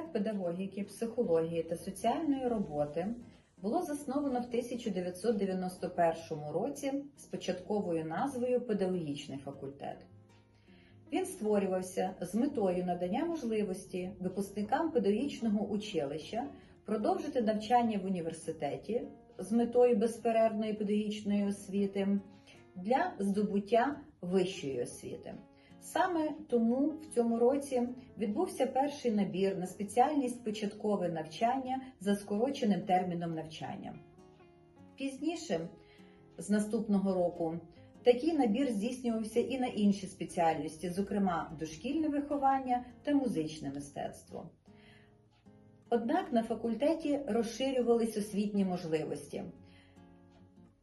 Факультет педагогіки, психології та соціальної роботи було засновано в 1991 році з початковою назвою Педагогічний факультет. Він створювався з метою надання можливості випускникам педагогічного училища продовжити навчання в університеті з метою безперервної педагогічної освіти для здобуття вищої освіти. Саме тому в цьому році відбувся перший набір на спеціальність початкове навчання за скороченим терміном навчання. Пізніше, з наступного року, такий набір здійснювався і на інші спеціальності, зокрема дошкільне виховання та музичне мистецтво. Однак на факультеті розширювались освітні можливості.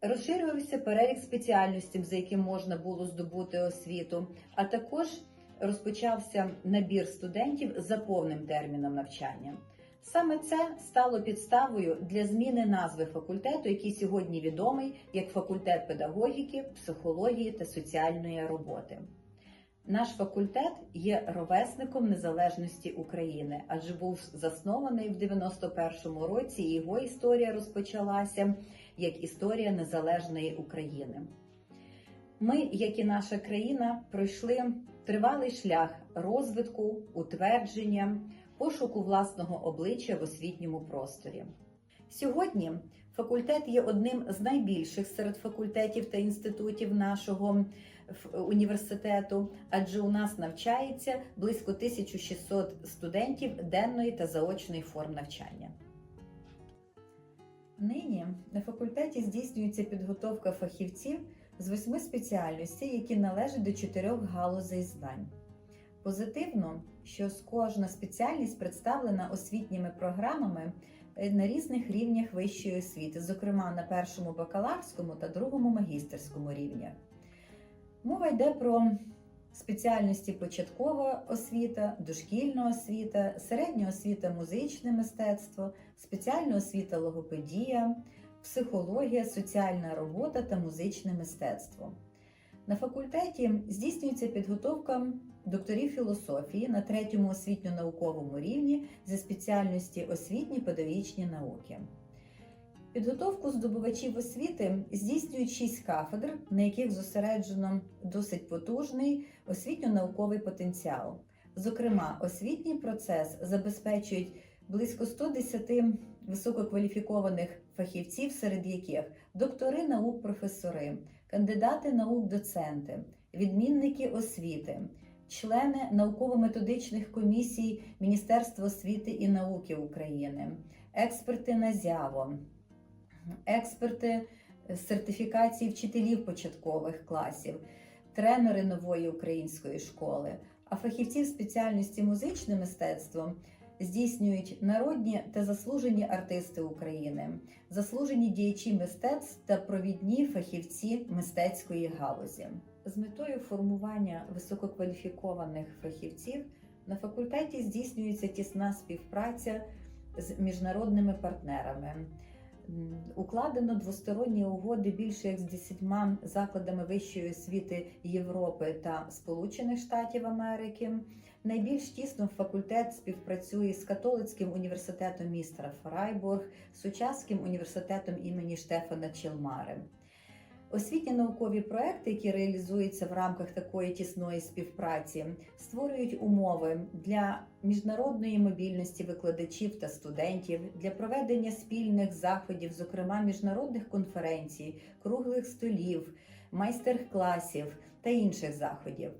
Розширювався перелік спеціальностей, за яким можна було здобути освіту, а також розпочався набір студентів за повним терміном навчання. Саме це стало підставою для зміни назви факультету, який сьогодні відомий як факультет педагогіки, психології та соціальної роботи. Наш факультет є ровесником незалежності України, адже був заснований в 91-му році. і Його історія розпочалася як історія незалежної України. Ми, як і наша країна, пройшли тривалий шлях розвитку, утвердження, пошуку власного обличчя в освітньому просторі. Сьогодні факультет є одним з найбільших серед факультетів та інститутів нашого університету, адже у нас навчається близько 1600 студентів денної та заочної форм навчання. Нині на факультеті здійснюється підготовка фахівців з восьми спеціальностей, які належать до чотирьох галузей знань. Позитивно, що кожна спеціальність представлена освітніми програмами е, на різних рівнях вищої освіти, зокрема на першому бакалаврському та другому магістерському рівнях. Мова йде про спеціальності початкова освіта, дошкільна освіта, середня освіта музичне мистецтво, спеціальна освіта логопедія, психологія, соціальна робота та музичне мистецтво. На факультеті здійснюється підготовка докторів філософії на третьому освітньо-науковому рівні зі спеціальності освітні педагогічні науки. Підготовку здобувачів освіти здійснюють шість кафедр, на яких зосереджено досить потужний освітньо-науковий потенціал. Зокрема, освітній процес забезпечують близько 110 висококваліфікованих фахівців, серед яких доктори наук, професори, кандидати наук, доценти, відмінники освіти, члени науково-методичних комісій Міністерства освіти і науки України, експерти на зяво експерти з сертифікації вчителів початкових класів, тренери нової української школи, а фахівці спеціальності музичне мистецтво здійснюють народні та заслужені артисти України, заслужені діячі мистецтв та провідні фахівці мистецької галузі. З метою формування висококваліфікованих фахівців на факультеті здійснюється тісна співпраця з міжнародними партнерами. Укладено двосторонні угоди більше як з десятьма закладами вищої освіти Європи та Сполучених Штатів Америки. Найбільш тісно факультет співпрацює з католицьким університетом міста Фрайбург, Сучаським університетом імені Штефана Челмари. Освітні наукові проекти, які реалізуються в рамках такої тісної співпраці, створюють умови для міжнародної мобільності викладачів та студентів, для проведення спільних заходів, зокрема міжнародних конференцій, круглих столів, майстер-класів та інших заходів.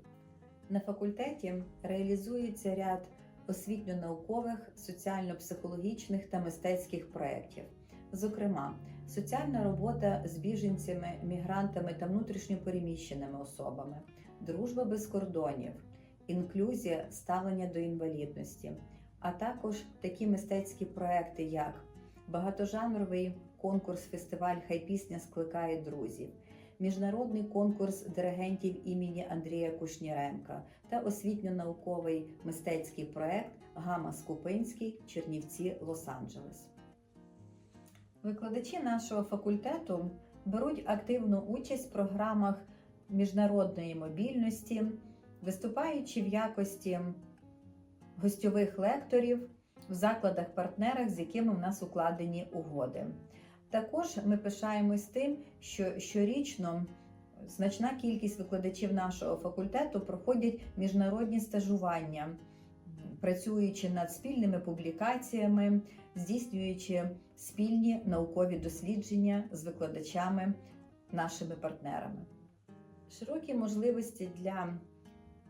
На факультеті реалізується ряд освітньо-наукових, соціально-психологічних та мистецьких проєктів. Зокрема, соціальна робота з біженцями, мігрантами та внутрішньопереміщеними особами, дружба без кордонів, інклюзія ставлення до інвалідності, а також такі мистецькі проекти, як багатожанровий конкурс-фестиваль Хай пісня скликає друзів, міжнародний конкурс диригентів імені Андрія Кушніренка та освітньо-науковий мистецький проект Гама Скупинський Чернівці Лос-Анджелес. Викладачі нашого факультету беруть активну участь в програмах міжнародної мобільності, виступаючи в якості гостьових лекторів в закладах-партнерах, з якими в нас укладені угоди. Також ми пишаємось тим, що щорічно значна кількість викладачів нашого факультету проходять міжнародні стажування, працюючи над спільними публікаціями, здійснюючи спільні наукові дослідження з викладачами, нашими партнерами. Широкі можливості для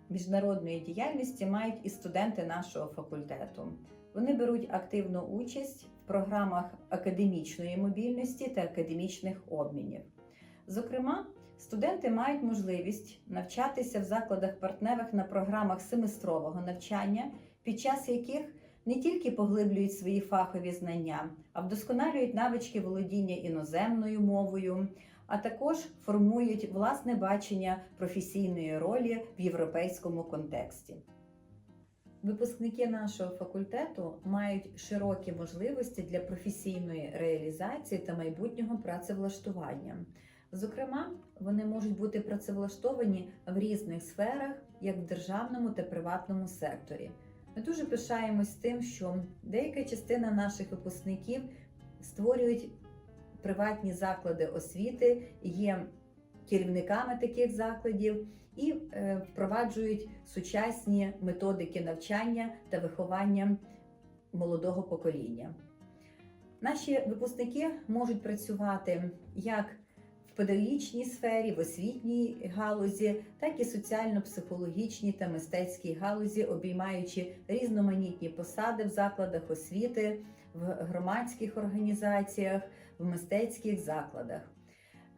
міжнародної діяльності мають і студенти нашого факультету. Вони беруть активну участь в програмах академічної мобільності та академічних обмінів. Зокрема, студенти мають можливість навчатися в закладах-партнерах на програмах семестрового навчання, під час яких не тільки поглиблюють свої фахові знання, а вдосконалюють навички володіння іноземною мовою, а також формують власне бачення професійної ролі в європейському контексті. Випускники нашого факультету мають широкі можливості для професійної реалізації та майбутнього працевлаштування. Зокрема, вони можуть бути працевлаштовані в різних сферах, як в державному та приватному секторі. Ми дуже пишаємось тим, що деяка частина наших випускників створюють приватні заклади освіти, є керівниками таких закладів і е, впроваджують сучасні методики навчання та виховання молодого покоління. Наші випускники можуть працювати як педагогічній сфері, в освітній галузі, так і соціально-психологічній та мистецькій галузі, обіймаючи різноманітні посади в закладах освіти, в громадських організаціях, в мистецьких закладах.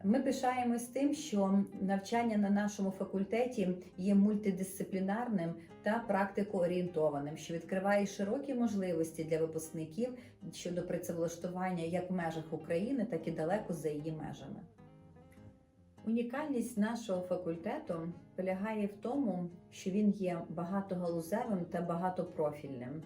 Ми пишаємось тим, що навчання на нашому факультеті є мультидисциплінарним та практикоорієнтованим, що відкриває широкі можливості для випускників щодо працевлаштування як в межах України, так і далеко за її межами. Унікальність нашого факультету полягає в тому, що він є багатогалузевим та багатопрофільним.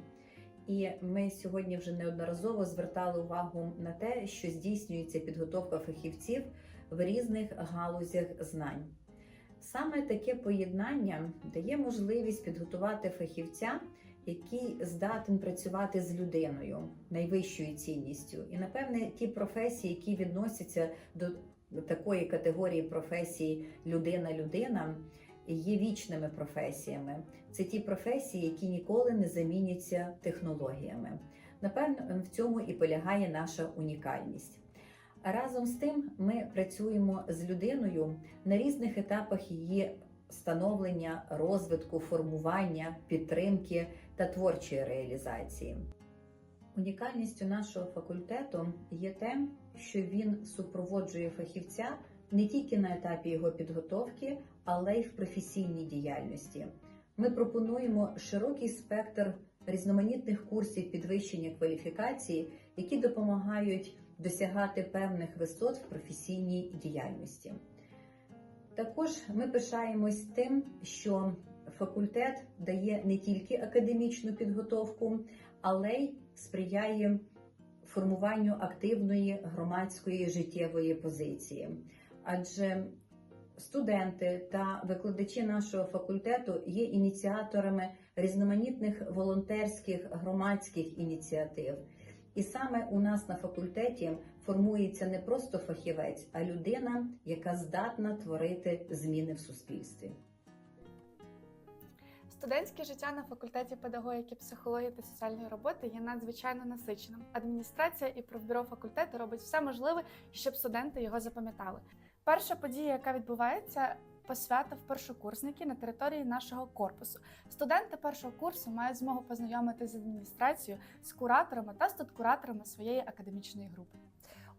І ми сьогодні вже неодноразово звертали увагу на те, що здійснюється підготовка фахівців в різних галузях знань. Саме таке поєднання дає можливість підготувати фахівця, який здатен працювати з людиною найвищою цінністю. І, напевне, ті професії, які відносяться до такої категорії професій людина-людина, є вічними професіями. Це ті професії, які ніколи не заміняться технологіями. Напевно, в цьому і полягає наша унікальність. Разом з тим, ми працюємо з людиною на різних етапах її становлення, розвитку, формування, підтримки та творчої реалізації. Унікальністю нашого факультету є те, що він супроводжує фахівця не тільки на етапі його підготовки, але й в професійній діяльності. Ми пропонуємо широкий спектр різноманітних курсів підвищення кваліфікації, які допомагають досягати певних висот в професійній діяльності. Також ми пишаємось тим, що факультет дає не тільки академічну підготовку, але й сприяє формуванню активної громадської життєвої позиції. Адже студенти та викладачі нашого факультету є ініціаторами різноманітних волонтерських громадських ініціатив. І саме у нас на факультеті формується не просто фахівець, а людина, яка здатна творити зміни в суспільстві. Студентське життя на факультеті педагогіки, психології та соціальної роботи є надзвичайно насиченим. Адміністрація і профбюро факультету робить все можливе, щоб студенти його запам'ятали. Перша подія, яка відбувається, посвята в першокурсники на території нашого корпусу. Студенти першого курсу мають змогу познайомитися з адміністрацією, з кураторами та студкураторами своєї академічної групи.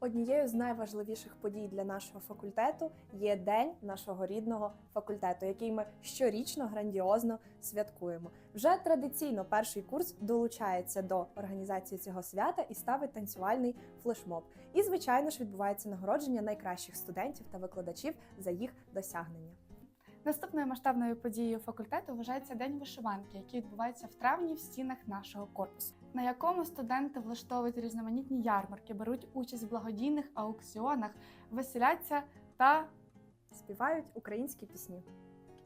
Однією з найважливіших подій для нашого факультету є День нашого рідного факультету, який ми щорічно грандіозно святкуємо. Вже традиційно перший курс долучається до організації цього свята і ставить танцювальний флешмоб. І, звичайно ж, відбувається нагородження найкращих студентів та викладачів за їх досягнення. Наступною масштабною подією факультету вважається День вишиванки, який відбувається в травні в стінах нашого корпусу, на якому студенти влаштовують різноманітні ярмарки, беруть участь в благодійних аукціонах, веселяться та Співають українські пісні.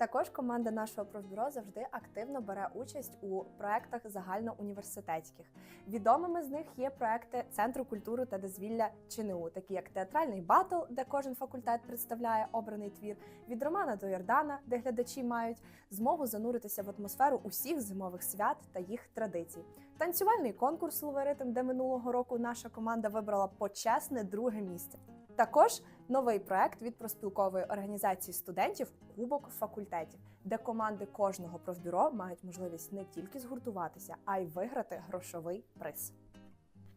Також команда нашого профбюро завжди активно бере участь у проектах загальноуніверситетських. Відомими з них є проекти Центру культури та дозвілля ЧНУ, такі як театральний батл, де кожен факультет представляє обраний твір, від Романа до Йордана, де глядачі мають змогу зануритися в атмосферу усіх зимових свят та їх традицій. Танцювальний конкурс «Словеритм», де минулого року наша команда вибрала почесне друге місце. Також новий проект від проспілкової організації студентів Кубок факультетів, де команди кожного профбюро мають можливість не тільки згуртуватися, а й виграти грошовий приз.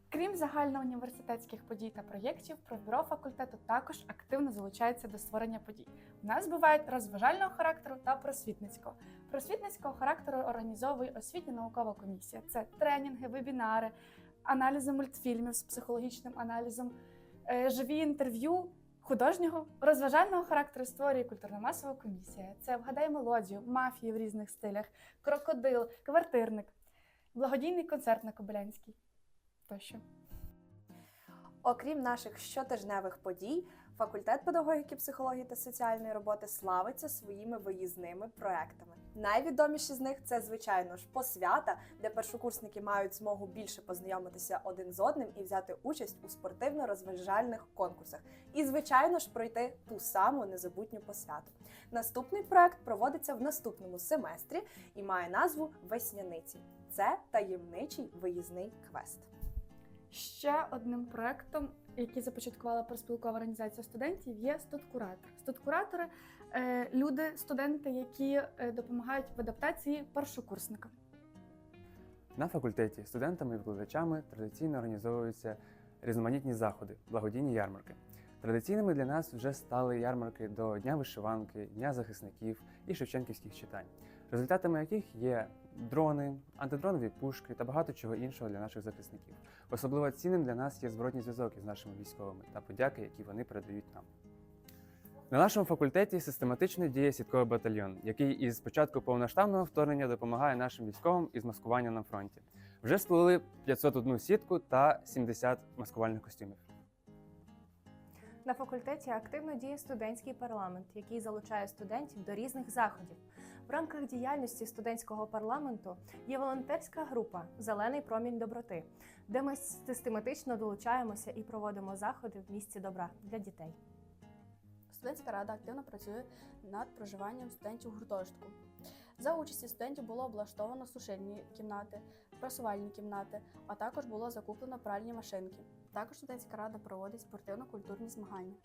Крім загальноуніверситетських подій та проєктів, профбюро факультету також активно залучається до створення подій. У нас бувають розважального характеру та просвітницького. Просвітницького характеру організовує освітня наукова комісія. Це тренінги, вебінари, аналізи мультфільмів з психологічним аналізом, е, живі інтерв'ю. Художнього розважального характеру створює культурно-масова комісія. Це вгадай мелодію, мафії в різних стилях, крокодил, квартирник, благодійний концерт на Кобилянській тощо. Окрім наших щотижневих подій, факультет педагогіки, психології та соціальної роботи славиться своїми виїзними проектами. Найвідоміші з них це, звичайно ж, посвята, де першокурсники мають змогу більше познайомитися один з одним і взяти участь у спортивно-розважальних конкурсах. І, звичайно ж, пройти ту саму незабутню посвяту. Наступний проект проводиться в наступному семестрі і має назву Весняниці. Це таємничий виїзний квест. Ще одним проектом, який започаткувала проспілкова організація студентів, є студкуратор. Студкуратори е, люди, студенти, які е, допомагають в адаптації першокурсникам. На факультеті студентами і викладачами традиційно організовуються різноманітні заходи, благодійні ярмарки. Традиційними для нас вже стали ярмарки до Дня вишиванки, Дня захисників і Шевченківських читань, результатами яких є дрони, антидронові пушки та багато чого іншого для наших захисників. Особливо цінним для нас є зворотній зв'язок із нашими військовими та подяки, які вони передають нам. На нашому факультеті систематично діє сітковий батальйон, який із початку повноштабного вторгнення допомагає нашим військовим із маскування на фронті. Вже сплели 501 сітку та 70 маскувальних костюмів. На факультеті активно діє студентський парламент, який залучає студентів до різних заходів. В рамках діяльності студентського парламенту є волонтерська група Зелений промінь доброти, де ми систематично долучаємося і проводимо заходи в місці добра для дітей. Студентська рада активно працює над проживанням студентів гуртожитку. За участі студентів було облаштовано сушильні кімнати, прасувальні кімнати, а також було закуплено пральні машинки. Також студентська рада проводить спортивно-культурні змагання.